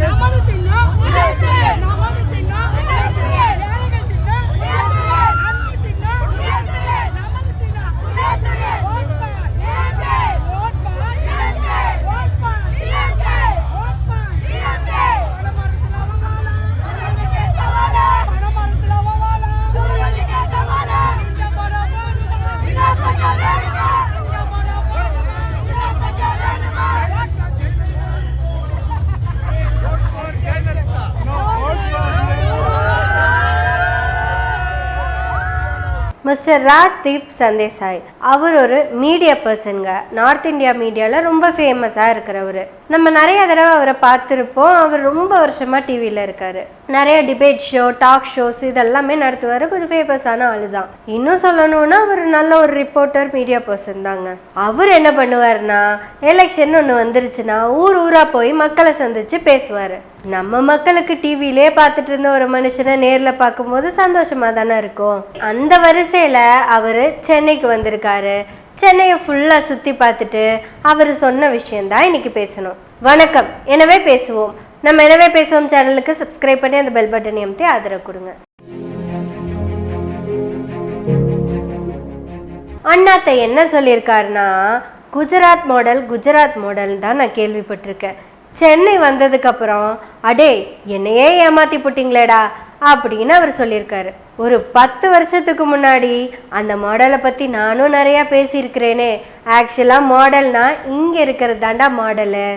రామానుజన్యం. Mister Rajdeep சந்தேசாய். அவர் ஒரு media பர்சனுங்க north India மீடியாவில் ரொம்ப ஃபேமஸாக இருக்கிறவர். நம்ம நிறைய தடவை அவரை பார்த்துருப்போம். அவர் ரொம்ப வருஷமாக டிவியில் இருக்காரு. நிறைய டிபேட் ஷோ டாக் ஷோஸ் இதெல்லாமே நடத்துவார். கொஞ்சம் ஃபேமஸான ஆளு தான் இன்னும் சொல்லணும்னா அவர் நல்ல ஒரு ரிப்போர்ட்டர் மீடியா பர்சன் தாங்க. அவர் என்ன பண்ணுவார்னா எலெக்ஷன் ஒன்று வந்துருச்சுன்னா ஊர் ஊராக போய் மக்களை சந்திச்சு பேசுவார். நம்ம மக்களுக்கு டிவிலே பார்த்துட்டு இருந்த ஒரு மனுஷனை நேரில் பார்க்கும்போது சந்தோஷமா தானே இருக்கும். அந்த வரிசையில் அவர் சென்னைக்கு வந்திருக்காரு. சென்னையை ஃபுல்லாக சுற்றி பார்த்துட்டு அவர் சொன்ன விஷயந்தான் இன்னைக்கு பேசணும். வணக்கம். எனவே பேசுவோம். நம்ம எனவே பேசுவோம் சேனலுக்கு சப்ஸ்கிரைப் பண்ணி அந்த பெல் பட்டன் அமுத்தி ஆதரவு கொடுங்க. அண்ணாத்த என்ன சொல்லியிருக்காருன்னா குஜராத் மாடல் குஜராத் மாடல் தான் நான் கேள்விப்பட்டிருக்கேன். சென்னை வந்ததுக்கப்புறம் அடே என்னையே ஏமாத்தி போட்டிங்களேடா அப்படின்னு அவர் சொல்லியிருக்காரு. ஒரு பத்து வருஷத்துக்கு முன்னாடி அந்த மாடலை பற்றி நானும் நிறையா பேசியிருக்கிறேனே. ஆக்சுவலாக மாடல்னா இங்கே இருக்கிறது தாண்டா மாடலு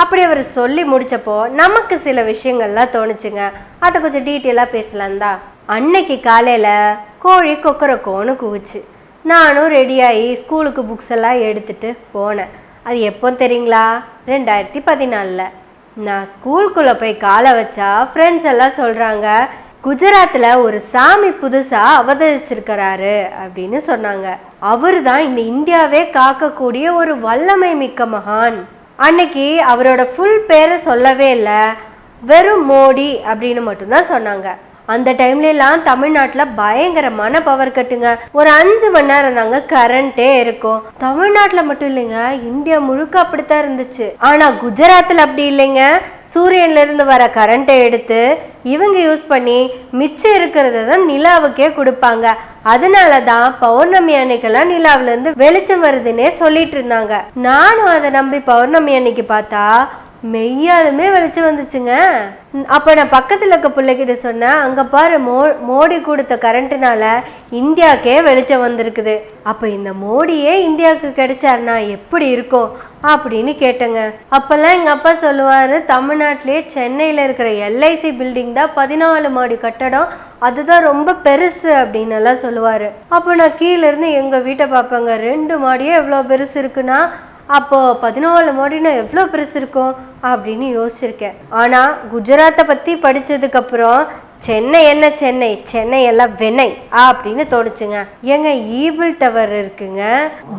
அப்படி அவர் சொல்லி முடிச்சப்போ நமக்கு சில விஷயங்கள்லாம் தோணுச்சுங்க. அதை கொஞ்சம் டீட்டெயிலாக பேசலாம் தான். அன்னைக்கு காலையில் கோழி கொக்கரக்கோன்னு கூவுச்சு. நானும் ரெடியாகி ஸ்கூலுக்கு புக்ஸ் எல்லாம் எடுத்துட்டு போனேன். அது எப்போ தெரியுங்களா? ரெண்டாயிரத்தி பதினாலில். நான் ஸ்கூலுக்குள்ளே போய் காலை வச்சா ஃப்ரெண்ட்ஸ் எல்லாம் சொல்கிறாங்க குஜராத்தில் ஒரு சாமி புதுசாக அவதரிச்சிருக்கிறாரு அப்படின்னு சொன்னாங்க. அவர் தான் இந்த இந்தியாவே காக்கக்கூடிய ஒரு வல்லமை மிக்க மகான். அன்னைக்கு அவரோட ஃபுல் பேரை சொல்லவே இல்லை. வெறும் மோடி அப்படின்னு மட்டும்தான் சொன்னாங்க. அந்த டைம்லலாம் தமிழ்நாட்டில் பயங்கரமான பவர் கட்டுங்க ஒரு அஞ்சு மணி நேரம் தாங்க கரண்ட்டே இருக்கும். தமிழ்நாட்டில் மட்டும் இல்லைங்க இந்தியா முழுக்க அப்படித்தான் இருந்துச்சு. ஆனால் குஜராத்தில் அப்படி இல்லைங்க. சூரியன்ல இருந்து வர கரண்ட்டை எடுத்து இவங்க யூஸ் பண்ணி மிச்சம் இருக்கிறத தான் நிலாவுக்கே கொடுப்பாங்க. அதனால தான் பௌர்ணமி அன்னைக்கெல்லாம் நிலாவிலேருந்து வெளிச்சம் வருதுன்னே சொல்லிட்டு இருந்தாங்க. நானும் அதை நம்பி பௌர்ணமி அன்னைக்கு பார்த்தா மெய்யாலுமே வெளிச்சம் வந்துச்சுங்க. அப்போ நான் பக்கத்தில் இருக்க பிள்ளைகிட்ட சொன்னேன் அங்கே பாரு மோ மோடி கொடுத்த கரண்ட்டுனால இந்தியாவுக்கே வெளிச்சம் வந்திருக்குது. அப்போ இந்த மோடியே இந்தியாவுக்கு கிடைச்சாருனா எப்படி இருக்கும்? அப்படின்னு கேட்டேங்க. அப்போல்லாம் எங்கள் அப்பா சொல்லுவார் தமிழ்நாட்டிலே சென்னையில் இருக்கிற எல்ஐசி பில்டிங் தான் பதினாலு மாடி கட்டடம். அதுதான் ரொம்ப பெருசு அப்படின்னு எல்லாம் சொல்லுவார். அப்போ நான் கீழே இருந்து எங்கள் வீட்டை பார்ப்பேங்க ரெண்டு மாடியே எவ்வளோ பெருசு இருக்குன்னா அப்போது பதினாலு மாடினா எவ்வளோ பெருசு இருக்கும் அப்படின்னு யோசிச்சிருக்கேன். ஆனால் குஜராத்தை பற்றி படித்ததுக்கப்புறம் சென்னை என்ன சென்னை? சென்னை எல்லாம் வெண்ணெய் அப்படின்னு தோணுச்சுங்க. ஏங்க ஈபிள் டவர் இருக்குங்க.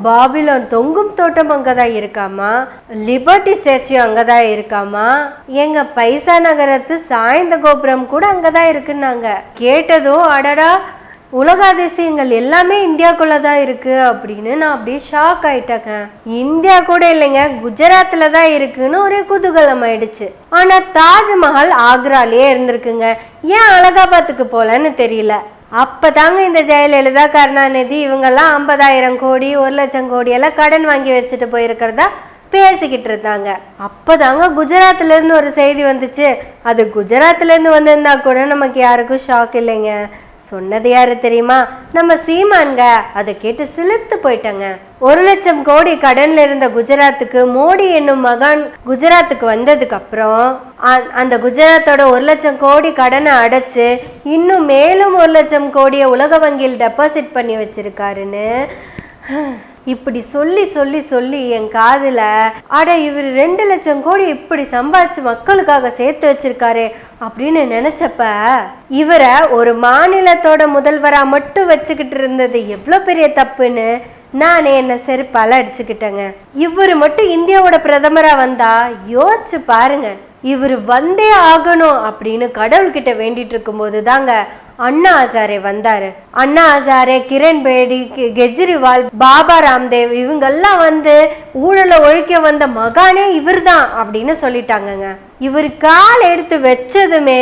பாபிலோன் தொங்கும் தோட்டம் அங்கே தான் இருக்காமா? லிபர்ட்டி ஸ்டாச்சு அங்கே தான் இருக்காமா? எங்க பைசா நகரத்து சாய்ந்த கோபுரம் கூட அங்கே தான் இருக்குன்னாங்க. கேட்டதும் அடடா உலக அதிசயங்கள் எல்லாமே இந்தியாக்குள்ளே தான் இருக்குது அப்படின்னு நான் அப்படியே ஷாக் ஆயிட்டேங்க. இந்தியா கூட இல்லைங்க குஜராத்தில் தான் இருக்குன்னு ஒரே குதூகலம் ஆயிடுச்சு ஆனால் தாஜ்மஹால் ஆக்ராலேயே இருந்திருக்குங்க. ஏன் அலகாபாத்துக்கு போகலன்னு தெரியல. அப்போ தாங்க இந்த ஜெயலலிதா கருணாநிதி இவங்கெல்லாம் ஐம்பதாயிரம் கோடி ஒரு லட்சம் கோடி எல்லாம் கடன் வாங்கி வச்சுட்டு போயிருக்கிறதா? பேசிக்கிட்டு இருந்தாங்க. அப்பதாங்க குஜராத்ல இருந்து ஒரு செய்தி வந்துச்சு. அது குஜராத்ல இருந்து வந்திருந்தா கூட நமக்கு யாருக்கும் ஷாக் இல்லைங்க. சொன்னது யாரு தெரியுமா? நம்ம சீமான்க. அதை கேட்டு சிலுத்து போயிட்டாங்க. ஒரு லட்சம் கோடி கடன்ல இருந்த குஜராத்துக்கு மோடி என்னும் மகான் குஜராத்துக்கு வந்ததுக்கு அப்புறம் அந்த குஜராத்தோட ஒரு லட்சம் கோடி கடனை அடைச்சு இன்னும் மேலும் ஒரு லட்சம் கோடியை உலக வங்கியில் டெபாசிட் பண்ணி வச்சிருக்காருன்னு. இப்படி சொல்லி சொல்லி சொல்லி என் காதில் அட இவர் ரெண்டு லட்சம் கோடி இப்படி சம்பாதிச்சு மக்களுக்காக சேர்த்து வச்சிருக்காரே அப்படின்னு நினைச்சப்ப இவரை ஒரு மாநிலத்தோட முதல்வரா மட்டும் வச்சுக்கிட்டு இருந்தது எவ்வளோ பெரிய தப்புன்னு நானே என்ன செருப்பால அடிச்சுக்கிட்டேங்க. இவர் மட்டும் இந்தியாவோட பிரதமரா வந்தா யோசிச்சு பாருங்க. இவர் வந்தே ஆகணும் அப்படின்னு கடவுள்கிட்ட வேண்டிட்டு இருக்கும்போது தாங்க அண்ணா ஹசாரே வந்தாரு. அண்ணா ஹசாரே கிரண் பேடி கெஜ்ரிவால் பாபா ராம்தேவ் இவங்கெல்லாம் வந்து ஊழலை ஒழிக்க வந்த மகானே இவர்தான் அப்படின்னு சொல்லிட்டாங்கங்க. இவர் கால் எடுத்து வச்சதுமே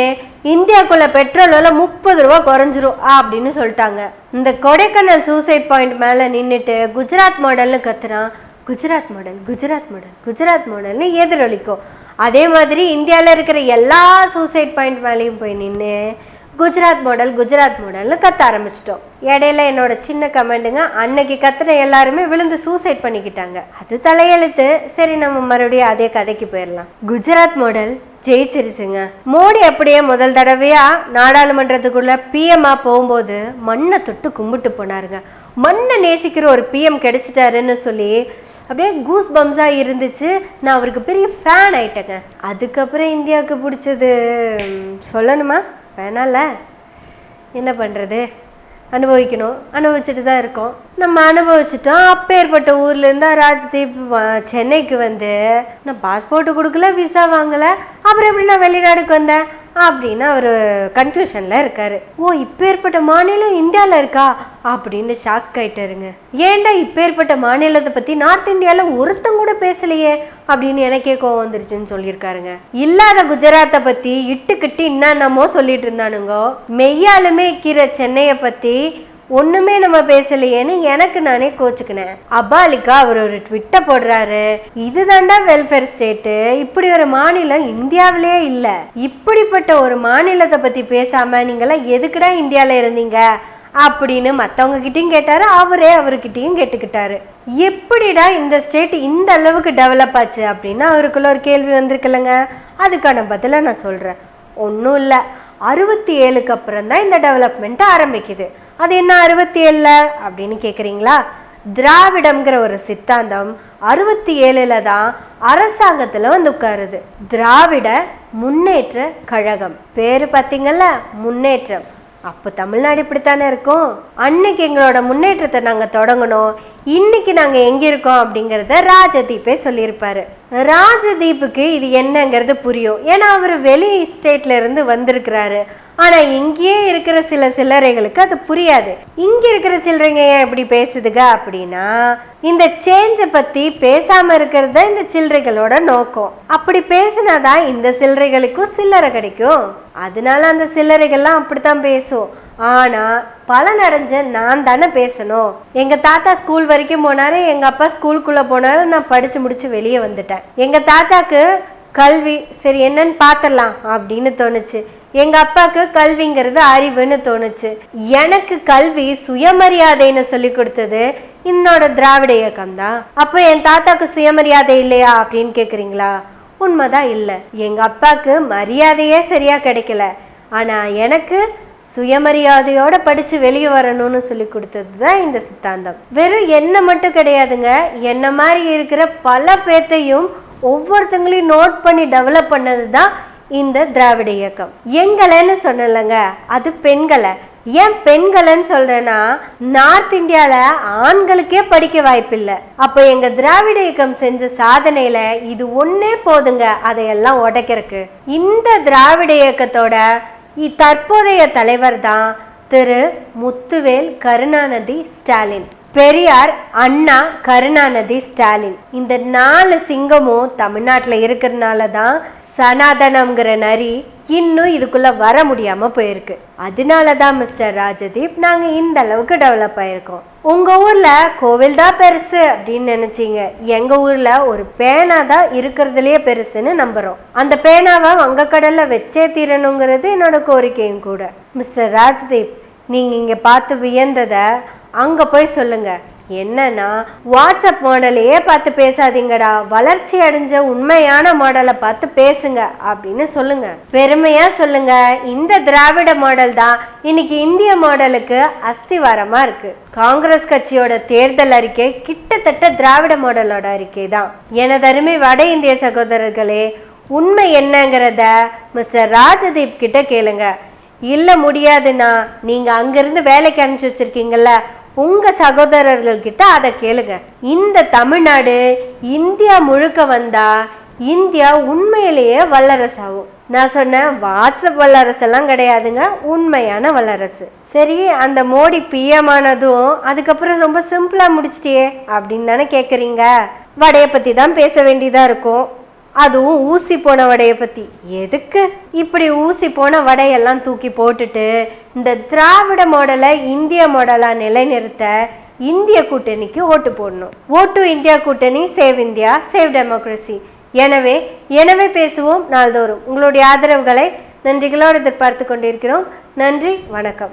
இந்தியாக்குள்ள பெட்ரோல் விலை முப்பது ரூபா குறைஞ்சிரும் அப்படின்னு சொல்லிட்டாங்க. இந்த கொடைக்கானல் சூசைட் பாயிண்ட் மேலே நின்றுட்டு குஜராத் மாடல்னு கத்துறான். குஜராத் மாடல் குஜராத் மாடல் குஜராத் மாடல்னு எதிரொலிக்கும். அதே மாதிரி இந்தியாவில் இருக்கிற எல்லா சூசைட் பாயிண்ட் மேலேயும் போய் நின்று குஜராத் மாடல் குஜராத் மாடல்னு கத்த ஆரம்பிச்சிட்டோம். இடையில என்னோட சின்ன கமெண்ட்டுங்க அன்னைக்கு கத்துன எல்லாருமே விழுந்து சூசைட் பண்ணிக்கிட்டாங்க. அது தலையெழுத்து. சரி நம்ம மறுபடியும் அதே கதைக்கு போயிடலாம் குஜராத் மாடல் ஜெயிச்சிருச்சுங்க. மோடி அப்படியே முதல் தடவையா நாடாளுமன்றத்துக்குள்ள பிஎம்மா போகும்போது மண்ணை தொட்டு கும்பிட்டு போனாருங்க. மண்ணை நேசிக்கிற ஒரு பிஎம் கிடைச்சிட்டாருன்னு சொல்லி அப்படியே கூஸ் பம்ஸாக இருந்துச்சு. நான் அவருக்கு பெரிய ஃபேன் ஆயிட்டேங்க. அதுக்கப்புறம் இந்தியாவுக்கு பிடிச்சது சொல்லணுமா? வேணாம்ல என்ன பண்ணுறது அனுபவிக்கணும். அனுபவிச்சுட்டு தான் இருக்கோம். நம்ம அனுபவிச்சிட்டோம். அப்பேற்பட்ட ஏற்பட்ட இருந்தா ராஜ்தீப் சென்னைக்கு வந்து நான் பாஸ்போர்ட்டு கொடுக்கல விசா வாங்கலை. அப்புறம் எப்படி நான் வெளிநாடுக்கு வந்தேன்? அப்படின்னு அவர் கன்ஃபியூஷனில் இருக்காரு. ஓ இப்பேற்பட்ட மாநிலம் இந்தியாவில் இருக்கா? அப்படின்னு ஷாக் ஆயிட்டாருங்க. ஏன்டா இப்பேற்பட்ட மாநிலத்தை பற்றி நார்த் இந்தியாவில் ஒருத்தன் கூட பேசலையே? அப்படின்னு எனக்கே கோவம் வந்துருச்சுன்னு சொல்லியிருக்காருங்க. இல்லாத குஜராத்தை பற்றி இட்டுக்கிட்டு என்னென்னமோ சொல்லிட்டு இருந்தானுங்க. மெய்யாலுமே இருக்கிற சென்னையை பற்றி ஒண்ணுமே நம்ம பேசலையேன்னு எனக்கு நானே கோச்சுக்கினேன். அபாலிகா அவர் ஒரு ட்விட்டை போடுறாரு. இதுதாண்டா வெல்ஃபேர் ஸ்டேட்டு இப்படி ஒரு மாநிலம் இந்தியாவிலே இல்லை. இப்படிப்பட்ட ஒரு மாநிலத்தை பத்தி பேசாம நீங்களாம் எதுக்குடா இந்தியாவில் இருந்தீங்க? அப்படின்னு மற்றவங்க கிட்டேயும் கேட்டாரு. அவரே அவர்கிட்டையும் கேட்டுக்கிட்டாரு. எப்படிடா இந்த ஸ்டேட் இந்த அளவுக்கு டெவலப் ஆச்சு அப்படின்னு அவருக்குள்ள ஒரு கேள்வி வந்திருக்குல்லங்க. அதுக்கான பதிலை நான் சொல்றேன். ஒன்றும் இல்லை. அறுபத்தி ஏழுக்கு அப்புறம் தான் இந்த டெவலப்மெண்ட் ஆரம்பிக்குது. அது என்ன அறுபத்தி ஏழில் அப்படின்னு கேட்குறீங்களா திராவிடம்ங்கிற ஒரு சித்தாந்தம் அறுபத்தி ஏழில் தான் அரசாங்கத்தில் வந்து உட்காருது. திராவிட முன்னேற்ற கழகம். பேர் பார்த்தீங்கல்ல முன்னேற்றம். அப்போ தமிழ்நாடு இப்படித்தானே இருக்கும்? அன்னைக்கு எங்களோட முன்னேற்றத்தை நாங்கள் தொடங்கணும். இன்னைக்கு நாங்கள் எங்கே இருக்கோம் அப்படிங்கிறத ராஜதீப்பே சொல்லியிருப்பாரு. ராஜதீப்புக்கு இது என்னங்கிறது புரியும். ஏன்னா அவர் வெளி ஸ்டேட்ல இருந்து வந்திருக்கிறாரு. ஆனால் இங்கேயே இருக்கிற சில சில்லறைகளுக்கு அது புரியாது. இங்கே இருக்கிற சில்லறைங்க ஏன் இப்படி பேசுதுங்க அப்படின்னா இந்த சேஞ்சை பற்றி பேசாமல் இருக்கிறது தான் இந்த சில்லறைகளோட நோக்கம். அப்படி பேசினாதான் இந்த சில்லறைகளுக்கும் சில்லறை கிடைக்கும். அதனால அந்த சில்லறைகள்லாம் அப்படித்தான் பேசும். ஆனா பலன் அடைஞ்ச நான் தானே பேசணும். எங்க தாத்தா ஸ்கூல் வரைக்கும் போனாரு எங்க அப்பா ஸ்கூலுக்குள்ள போனாரு நான் படிச்சு முடிச்சு வெளியே வந்துட்டேன். எங்க தாத்தாக்கு கல்வி சரி என்னன்னு பார்த்துடலாம் அப்படின்னு தோணுச்சு. எங்க அப்பாவுக்கு கல்விங்கிறது அறிவுன்னு தோணுச்சு. எனக்கு கல்வி சுயமரியாதைன்னு சொல்லி கொடுத்தது என்னோட திராவிட இயக்கம் தான் அப்போ என் தாத்தாக்கு சுயமரியாதை இல்லையா அப்படின்னு கேக்குறீங்களா? உண்மைதான் இல்லை. எங்க அப்பாவுக்கு மரியாதையே சரியா கிடைக்கல. ஆனா எனக்கு சுயமரியாதையோட படிச்சு வெளியே வரணும்னு சொல்லி கொடுத்தது தான் இந்த சித்தாந்தம். வெறும் என்ன மட்டும் கிடையாதுங்க. என்ன மாதிரி இருக்கிற பல பேர்த்தையும் ஒவ்வொருத்தங்களையும் நோட் பண்ணி டெவலப் பண்ணது தான் இந்த திராவிட இயக்கம். எங்களைன்னு சொன்னலங்க அது பெண்களை. ஏன் பெண்கள்னு சொல்றேன்னா நார்த் இந்தியால ஆண்களுக்கே படிக்க வாய்ப்பில்லை. அப்போ எங்க திராவிட இயக்கம் செஞ்ச சாதனையில இது ஒன்றே போதுங்க அதையெல்லாம் உடைக்கிறதுக்கு. இந்த திராவிட இயக்கத்தோட இ- தற்போதைய தலைவர் தான் திரு முத்துவேல் கருணாநிதி ஸ்டாலின். பெரியார் அண்ணா கருணாநிதி ஸ்டாலின். இந்த நாலு சிங்கமும் தமிழ்நாட்டில் இருக்கிறதுனால தான் சனாதனம்ங்கிற நரி இன்னும் இதுக்குள்ளே வர முடியாமல் போயிருக்கு. அதனால தான் மிஸ்டர் ராஜதீப் நாங்கள் இந்த அளவுக்கு டெவலப் ஆயிருக்கோம். உங்கள் ஊரில் கோவில் தான் பெருசு அப்படின்னு நினச்சிங்க. எங்கள் ஊரில் ஒரு பேனா தான் இருக்கிறதுலையே பெருசுன்னு நம்புகிறோம் அந்த பேனாவை வங்கக்கடலில் வச்சே தீரணுங்கிறது என்னோட கோரிக்கையும் கூட. மிஸ்டர் ராஜதீப் நீங்கள் இங்கே பார்த்து வியந்ததை அங்கே போய் சொல்லுங்கள் என்னன்னா வாட்ஸ்அப் மாடலையே பார்த்து பேசாதீங்கடா. வளர்ச்சி அடைஞ்ச உண்மையான மாடலை பார்த்து பேசுங்க அப்படின்னு சொல்லுங்க. பெருமையா சொல்லுங்க. இந்த திராவிட மாடல் தான் இன்னைக்கு இந்திய மாடலுக்கு அஸ்திவாரமா இருக்கு. காங்கிரஸ் கட்சியோட தேர்தல் அறிக்கை கிட்டத்தட்ட திராவிட மாடலோட அறிக்கை தான். எனதருமை வட இந்திய சகோதரர்களே உண்மை என்னங்கிறத மிஸ்டர் ராஜதீப் கிட்ட கேளுங்க. இல்லை முடியாதுன்னா நீங்கள் அங்கேருந்து வேலைக்கு அனுப்பிச்சி வச்சிருக்கீங்கல்ல உங்கள் சகோதரர்கள்கிட்ட அதை கேளுங்க. இந்த தமிழ்நாடு இந்தியா முழுக்க வந்தால் இந்தியா உண்மையிலேயே வல்லரசாகும் நான் சொன்னேன் வாட்ஸ்அப் வல்லரசெல்லாம் கிடையாதுங்க உண்மையான வல்லரசு. சரி அந்த மோடி பிஎம் ஆனதும் அதுக்கப்புறம் ரொம்ப சிம்பிளாக முடிச்சிட்டியே அப்படின்னு தானே கேட்குறீங்க வடையை பற்றி தான் பேச வேண்டியதாக இருக்கும். அதுவும் ஊசி போன வடையை பற்றி எதுக்கு? இப்படி ஊசி போன வடையெல்லாம் தூக்கி போட்டுட்டு இந்த திராவிட மாடலை இந்திய மாடலாக நிலைநிறுத்த இந்திய கூட்டணிக்கு ஓட்டு போடணும். ஓட்டு இந்தியா கூட்டணி சேவ் இந்தியா சேவ் டெமோக்ரஸி. எனவே எனவே பேசுவோம் நாள்தோறும். உங்களுடைய ஆதரவுகளை நன்றிகளோடு எதிர்பார்த்து கொண்டிருக்கிறோம். நன்றி வணக்கம்.